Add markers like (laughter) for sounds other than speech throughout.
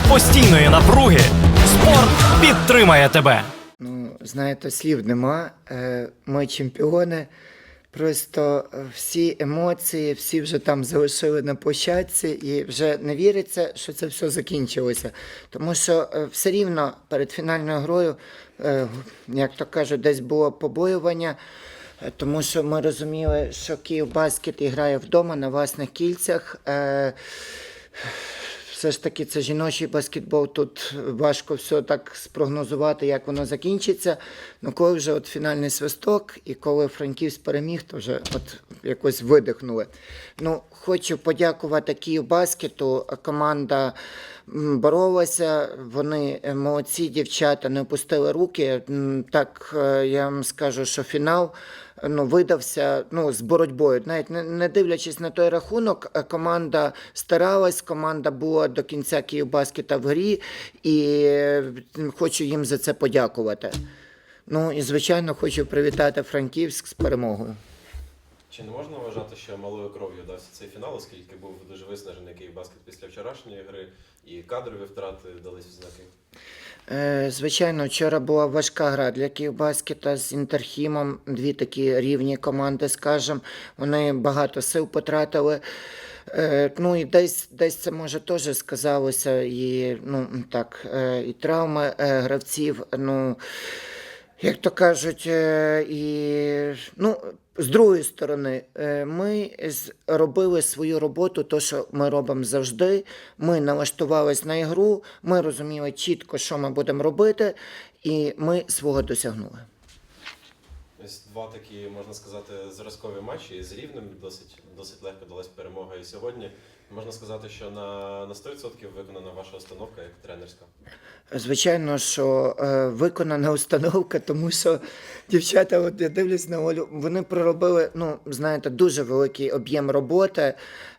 серед постійної напруги спорт підтримає тебе. Ну, знаєте, слів нема. Е, Ми чемпіони. Просто всі емоції, всі вже там залишили на площадці, і вже не віриться, що це все закінчилося. Тому що е, все рівно перед фінальною грою, е, як то кажуть, десь було побоювання. Тому що ми розуміли, що Київ баскет грає вдома на власних кільцях. Все ж таки це жіночий баскетбол. Тут важко все так спрогнозувати, як воно закінчиться. Ну коли вже от фінальний свисток, і коли Франківськ переміг, то вже от якось видихнули. Ну, хочу подякувати Київ баскету. Команда м, боролася, вони е, молодці, дівчата не опустили руки. Так е, я вам скажу, що фінал ну, видався ну, з боротьбою. Навіть не, дивлячись на той рахунок, е, команда старалась, команда була до кінця Київбаскета в грі, і е, хочу їм за це подякувати. Ну і звичайно хочу привітати Франківськ з перемогою. Чи не можна вважати, що малою кров'ю дався цей фінал, оскільки був дуже виснажений Київбаскет після вчорашньої гри, і кадрові втрати дались в знаки? Е, Звичайно, вчора була важка гра для Київбаскета з Інтерхімом. Дві такі рівні команди, скажімо. Вони багато сил потратили. Е, Ну і десь, десь це може теж сказалося, і ну так, е, і травми гравців. Ну, як то кажуть, е, і ну, з другої сторони, е, ми зробили робили свою роботу, то, що ми робимо завжди. Ми налаштувались на ігру, ми розуміли чітко, що ми будемо робити, і ми свого досягнули. Ось два такі, можна сказати, зразкові матчі з рівнем досить, досить легко далась перемога. І сьогодні можна сказати, що на, на 100% виконана ваша установка як тренерська. Звичайно, що е, виконана установка, тому що дівчата, от я дивлюсь на Олю, вони проробили, ну, знаєте, дуже великий об'єм роботи.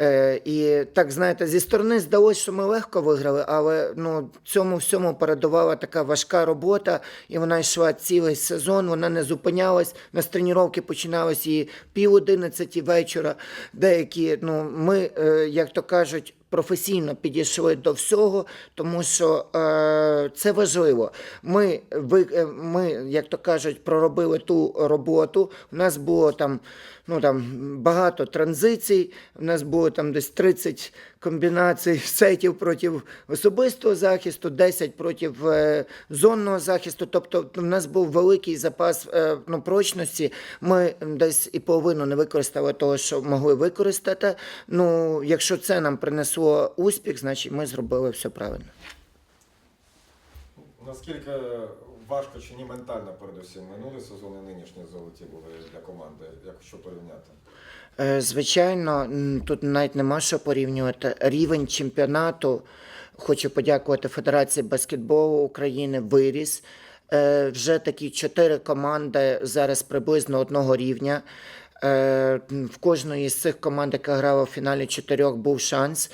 Е, і так, знаєте, зі сторони здалося, що ми легко виграли, але ну, цьому всьому передувала така важка робота, і вона йшла цілий сезон, вона не зупинялась. На тренування починалися і пів одинадцяті вечора. Деякі, ну, ми, е, як то кажуть, професійно підійшли до всього, тому що е, це важливо. Ми, ви, е, ми, як то кажуть, проробили ту роботу. У нас було там, ну, там багато транзицій, у нас було там десь 30 комбінацій сетів проти особистого захисту, 10 проти е, зонного захисту. Тобто в нас був великий запас е, ну, прочності. Ми десь і половину не використали того, що могли використати. Ну, якщо це нам принесло успіх, значить ми зробили все правильно. Наскільки важко чи ні ментально передусім минулий сезон і нинішні золоті були для команди, якщо порівняти? Е, Звичайно, тут навіть нема що порівнювати. Рівень чемпіонату. Хочу подякувати Федерації баскетболу України. Виріс. Е, Вже такі чотири команди зараз приблизно одного рівня. Е, В кожної з цих команд, яка грала в фіналі чотирьох, був шанс.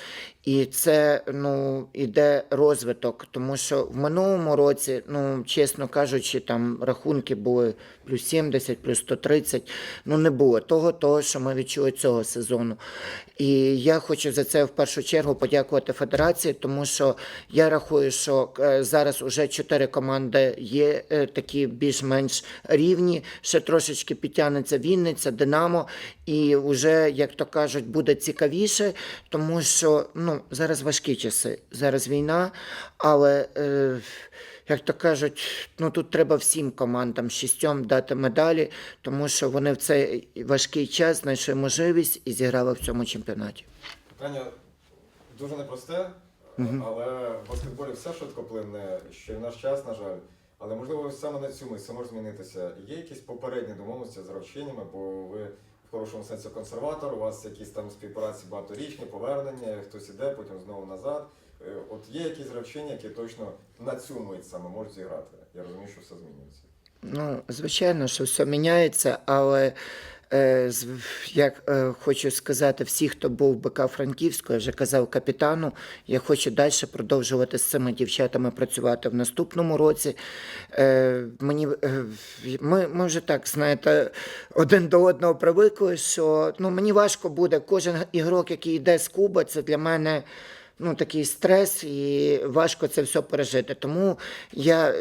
І це ну, іде розвиток, тому що в минулому році, ну, чесно кажучи, там рахунки були плюс 70, плюс 130. Ну, не було того, того, що ми відчули цього сезону. І я хочу за це в першу чергу подякувати Федерації, тому що я рахую, що е, зараз уже чотири команди є е, такі більш-менш рівні. Ще трошечки підтягнеться Вінниця, Динамо, і вже, як то кажуть, буде цікавіше, тому що ну, зараз важкі часи, зараз війна, але. Е, як то кажуть, ну тут треба всім командам шістьом дати медалі, тому що вони в цей важкий час знайшли можливість і зіграли в цьому чемпіонаті. Питання дуже непросте, але в баскетболі все швидкоплинне, що і в наш час, на жаль. Але можливо саме на цьому це може змінитися. Є якісь попередні домовленості з гравчинями, бо ви в хорошому сенсі консерватор, у вас якісь там співпраці багаторічні, повернення, хтось іде, потім знову назад. Е, От є якісь гравчині, які точно на цю мить саме можуть зіграти. Я розумію, що все змінюється. Ну, звичайно, що все міняється, але е, як е, хочу сказати, всі, хто був в БК Франківську, я вже казав капітану, я хочу далі продовжувати з цими дівчатами працювати в наступному році. Е, мені, ми, ми вже так, знаєте, один до одного привикли, що ну, мені важко буде кожен ігрок, який йде з Куба, це для мене. Ну, такий стрес і важко це все пережити. Тому я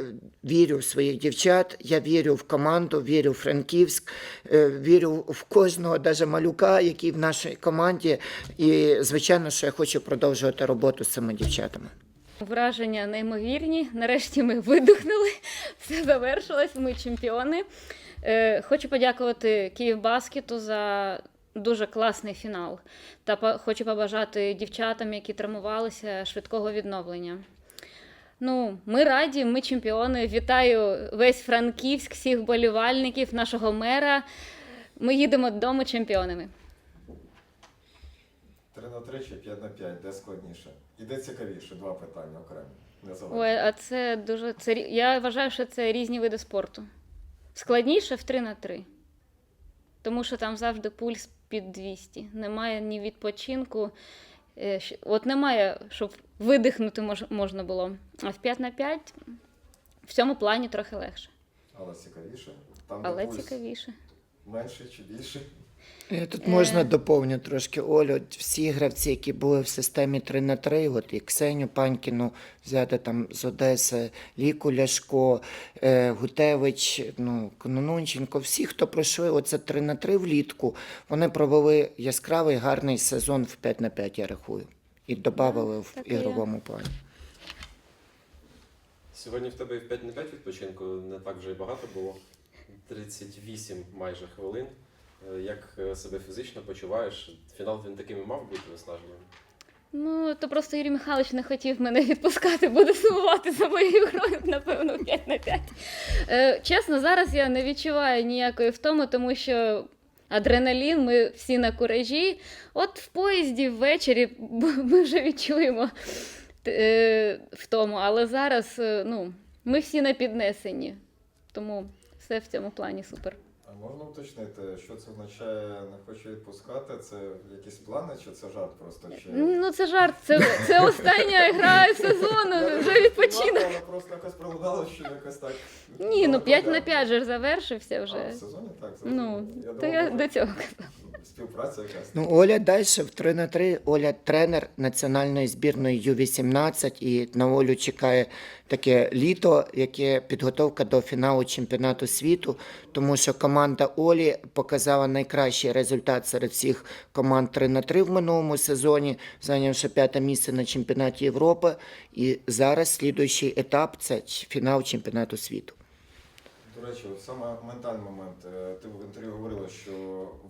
вірю в своїх дівчат, я вірю в команду, вірю в Франківськ, е, вірю в кожного, навіть малюка, який в нашій команді. І, звичайно, що я хочу продовжувати роботу з цими дівчатами. Враження неймовірні. Нарешті ми видихнули. (laughs) Все завершилось. Ми чемпіони. Е, Хочу подякувати Київбаскету за дуже класний фінал. Та хочу побажати дівчатам, які травмувалися, швидкого відновлення. Ну, ми раді, ми чемпіони. Вітаю весь Франківськ, всіх болівальників, нашого мера. Ми їдемо додому чемпіонами. 3 на 3 чи 5 на 5, де складніше? І де цікавіше? Два питання окремі. Не Ой, а це дуже. Це, я вважаю, що це різні види спорту. Складніше в 3 на 3. Тому що там завжди пульс під 200. Немає ні відпочинку. Е, От немає, щоб видихнути мож, можна було. А в 5 на 5 в цьому плані трохи легше. Але цікавіше. Там, Але пульс цікавіше. менше чи більше. Тут Е. можна доповню трошки Олю. Всі гравці, які були в системі 3 на 3 от і Ксеню Панькіну взяти там з Одеси, Ліку Ляшко, е, Гутевич, ну, Кононунченко, всі, хто пройшли оце 3 на 3 влітку, вони провели яскравий гарний сезон в 5 на 5, я рахую. І додавали в ігровому плані. Сьогодні в тебе і в 5 на 5 відпочинку не так вже й багато було. 38 майже хвилин. Е, Як е, себе фізично почуваєш? Фінал він таким і мав бути виснажливим. Ну, то просто Юрій Михайлович не хотів мене відпускати, буде сумувати за моєю грою, напевно, 5 на 5. Е, чесно, зараз я не відчуваю ніякої втоми, тому що адреналін, ми всі на куражі. От в поїзді ввечері ми вже відчуємо е, втому, але зараз е, ну, ми всі на піднесенні. Тому все в цьому плані супер. Можна уточнити, що це означає не хочу відпускати? Це якісь плани, чи це жарт просто? Чи... Ну, це жарт, це, це остання гра сезону, вже відпочинок. Вона просто якось пролунало, що якось так. Ні, ну 5 на 5 же завершився завершився А, вже. в сезоні так. Ну, я то я до цього казала. Співпраця якась. Ну, Оля далі в 3 на 3. Оля тренер національної збірної Ю-18, і на Олю чекає таке літо, яке підготовка до фіналу чемпіонату світу, тому що команда Олі показала найкращий результат серед всіх команд 3 на 3 в минулому сезоні, зайнявши п'яте місце на чемпіонаті Європи. І зараз слідуючий етап це фінал чемпіонату світу. До речі, от саме ментальний момент. Е, Ти в інтерв'ю говорила, що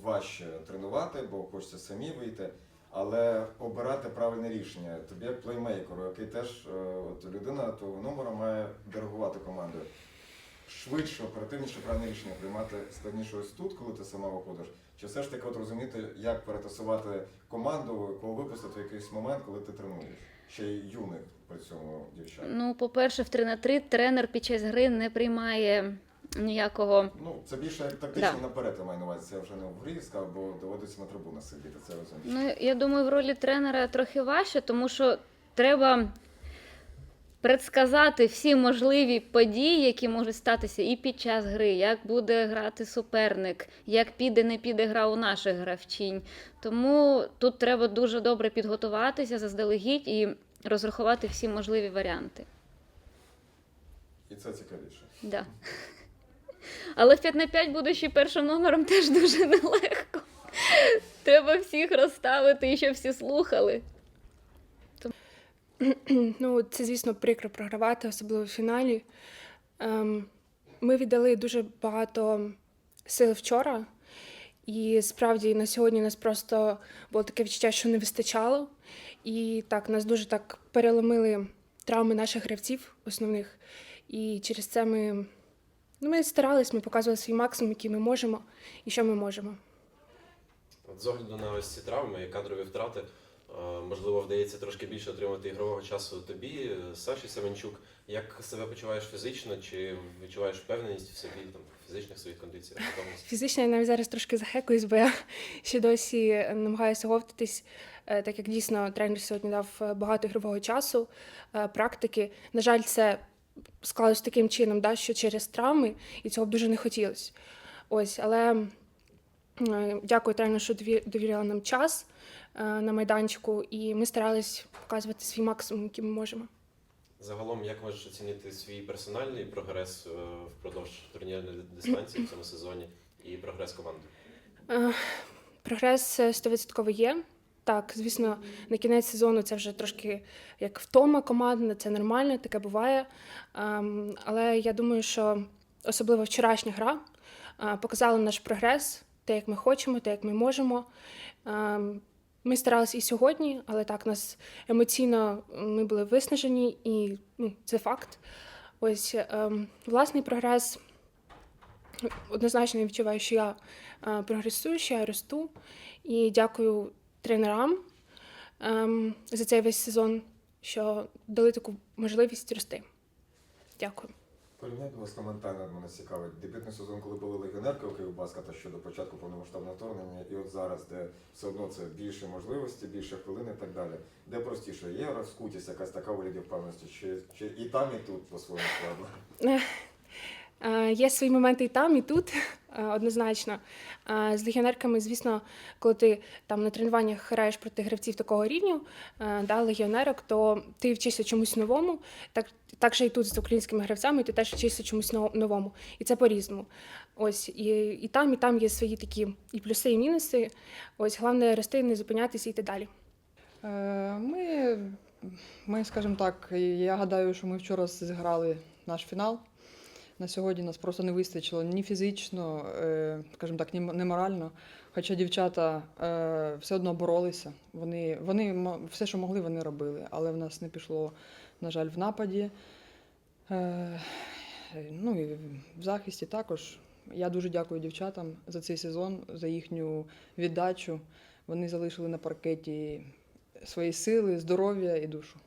важче тренувати, бо хочеться самі вийти, але обирати правильне рішення. Тобі як плеймейкеру, який теж е, от людина того номера має диригувати командою. Швидше, оперативніше правильне рішення приймати складніше ось тут, коли ти сама виходиш. Чи все ж таки от розуміти, як перетасувати команду, кого випустити в якийсь момент, коли ти тренуєш? Ще й юних при цьому дівчат. Ну, по-перше, в 3 на 3 тренер під час гри не приймає ніякого. Ну, це більше як тактично Да. наперед я маю на увазі. Це вже не в грі бо доводиться на трибунах сидіти. Це розумієш. Ну, я думаю, в ролі тренера трохи важче, тому що треба предсказати всі можливі події, які можуть статися і під час гри, як буде грати суперник, як піде, не піде гра у наших гравчинь. Тому тут треба дуже добре підготуватися заздалегідь і розрахувати всі можливі варіанти. І це цікавіше. Да. Але в 5 на 5 будучи першим номером теж дуже нелегко. Треба всіх розставити і щоб всі слухали. Ну, це, звісно, прикро програвати, особливо в фіналі. Ем, ми віддали дуже багато сил вчора, і справді на сьогодні нас просто було таке відчуття, що не вистачало. І так, нас дуже так переломили травми наших гравців основних. І через це ми, ну, ми старались, ми показували свій максимум, який ми можемо і що ми можемо. От з огляду на ось ці травми і кадрові втрати, е, можливо, вдається трошки більше отримати ігрового часу тобі, е, Саші Савенчук. Як себе почуваєш фізично? Чи відчуваєш впевненість в собі там, в фізичних своїх кондиціях? Фізично я навіть зараз трошки захекуюсь, бо я ще досі намагаюся говтатись, е, так як дійсно тренер сьогодні дав багато ігрового часу, практики. На жаль, це склалось таким чином, да, що через травми, і цього б дуже не хотілося. Ось, але дякую тренеру, що дові- довіряла нам час. е, на майданчику, і ми старались показувати свій максимум, який ми можемо. Загалом, як можеш оцінити свій персональний прогрес е, впродовж турнірної дистанції в цьому сезоні і прогрес команди? Е, Прогрес е, 100% є. Так, звісно, на кінець сезону це вже трошки як втома командна, це нормально, таке буває. Ем, Але я думаю, що особливо вчорашня гра е, показала наш прогрес, те, як ми хочемо, те, як ми можемо. Ем, Ми старалися і сьогодні, але так нас емоційно ми були виснажені, і ну, це факт. Ось ем, власний прогрес однозначно я відчуваю, що я е, прогресую, що я росту. І дякую тренерам ем, за цей весь сезон, що дали таку можливість рости. Дякую. Порівняйте, будь ласка, ментально мене цікавить. Дебютний сезон, коли були легіонерки у Київбаскета щодо початку повномасштабного вторгнення, і от зараз, де все одно це більше можливості, більше хвилин і так далі. Де простіше, є розкутість, якась така у ліді впевненості, чи, чи і там, і тут по-своєму складно? (laughs) Е, Є свої моменти і там, і тут, (laughs) е, однозначно. Е, З легіонерками, звісно, коли ти там на тренуваннях граєш проти гравців такого рівню, да, легіонерок, то ти вчишся чомусь новому. Так, так же і тут з українськими гравцями, ти теж вчишся чомусь новому. І це по-різному. Ось і, і там, і там є свої такі і плюси, і мінуси. Ось головне рости, не зупинятися і йти далі. Ми, ми, скажімо так, я гадаю, що ми вчора зіграли наш фінал. На сьогодні нас просто не вистачило ні фізично, е, скажімо так, ні морально. Хоча дівчата е, все одно боролися. Вони, вони все, що могли, вони робили, але в нас не пішло, на жаль, в нападі. Е, Ну і в захисті також. Я дуже дякую дівчатам за цей сезон, за їхню віддачу. Вони залишили на паркеті свої сили, здоров'я і душу.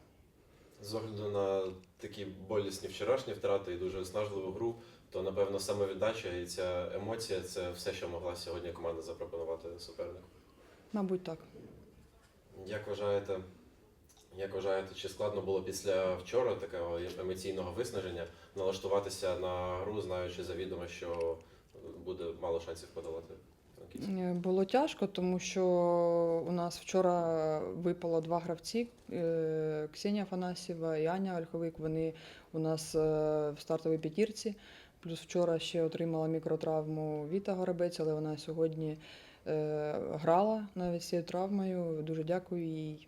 З огляду на такі болісні вчорашні втрати і дуже виснажливу гру, то напевно самовіддача і ця емоція це все, що могла сьогодні команда запропонувати супернику. Мабуть, так. Як вважаєте, як вважаєте, чи складно було після вчора такого емоційного виснаження налаштуватися на гру, знаючи завідомо, що буде мало шансів подолати Було тяжко, тому що у нас вчора випало два гравці: е, Ксенія Фанасєва і Аня Ольховик. Вони у нас е, в стартовій п'ятірці. Плюс вчора ще отримала мікротравму Віта Горобець, але вона сьогодні е, грала навіть з цією травмою. Дуже дякую їй.